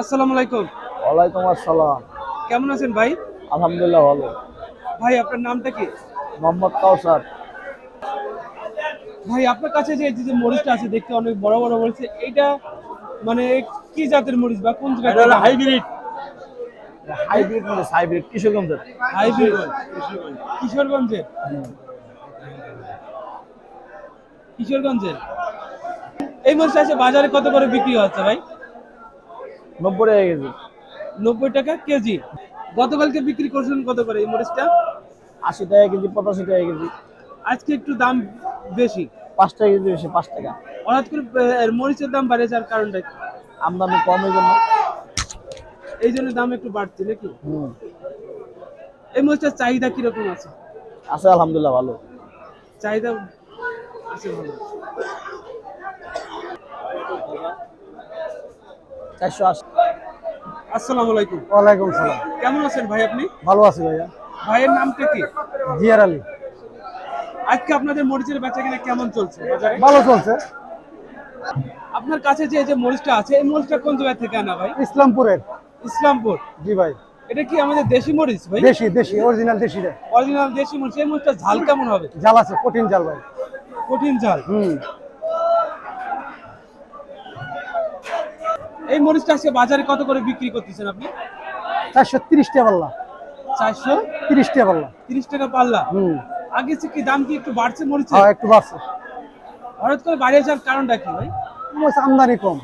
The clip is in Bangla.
আসসালামু আলাইকুম। ওয়ালাইকুম আসসালাম। কেমন আছেন ভাই? আলহামদুলিল্লাহ ভালো। ভাই আপনার নামটা কি? মোহাম্মদ কাউসার ভাই আপনার কাছে যে যে মরিচটা আছে দেখতে অনেক বড় বড় মরিচ এইটা মানে কি জাতের মরিচ বা কোন জাতের হাইব্রিড। হাইব্রিড মানে হাইব্রিড কিশোরগঞ্জের। হাইব্রিড। কিশোরগঞ্জের? কিশোরগঞ্জের। এই মরিচটা আছে বাজারে কত করে বিক্রি হচ্ছে ভাই? নব্বই টাকা কেজি। নব্বই টাকা কেজি। গতকালকে বিক্রি করছিলেন কত করে এই মরিচটা? আশি টাকা কেজি পঁচাশি টাকা কেজি। আজকে একটু দাম বেশি। পাঁচ টাকা কেজি বেশি পাঁচ টাকা। হঠাৎ করে মরিচের দাম বাড়ে যাওয়ার কারণটা কি? আমদানি কম এই জন্য। এই জন্য দাম একটু বাড়ছে নাকি? এই মরিচটার চাহিদা কীরকম আছে? আছে আলহামদুলিল্লাহ ভালো। চাহিদা আছে ভালো। চারশো আশি। আসসালামু আলাইকুম। ওয়ালাইকুম সালাম। কেমন আছেন ভাই আপনি? ভালো আছি ভাইয়া। ভাইয়ের নামটা কি? জিয়ার আলী। আজকে আপনাদের মরিচের বেচা কিনা কেমন চলছে ভালো চলছে। আপনার কাছে যে যে মরিচটা আছে এই মরিচটা কোন জায়গা থেকে আনা ভাই? ইসলামপুরের। ইসলামপুর? জি ভাই। এটা কি আমাদের দেশি মরিচ ভাই? দেশি দেশি অরিজিনাল দেশি অরিজিনাল দেশি মরিচ এই মরিচটা ঝাল কেমন হবে? ঝাল আছে কঠিন ঝাল ভাই। কঠিন ঝাল। হুম। এই মরিচটা আজকে বাজারে কত করে বিক্রি করতেছেন আপনি? চারশো তিরিশ টাকা পাল্লা। চারশো তিরিশ টাকা পাল্লা। তিরিশ টাকা পাল্লা? আগে কি দাম কি একটু বাড়ছে মরিচ হ্যাঁ, একটু বাড়ছে। হঠাৎ করে বাড়িয়ে যাওয়ার কারণটা কি ভাই? মরিচ আমদানি কম।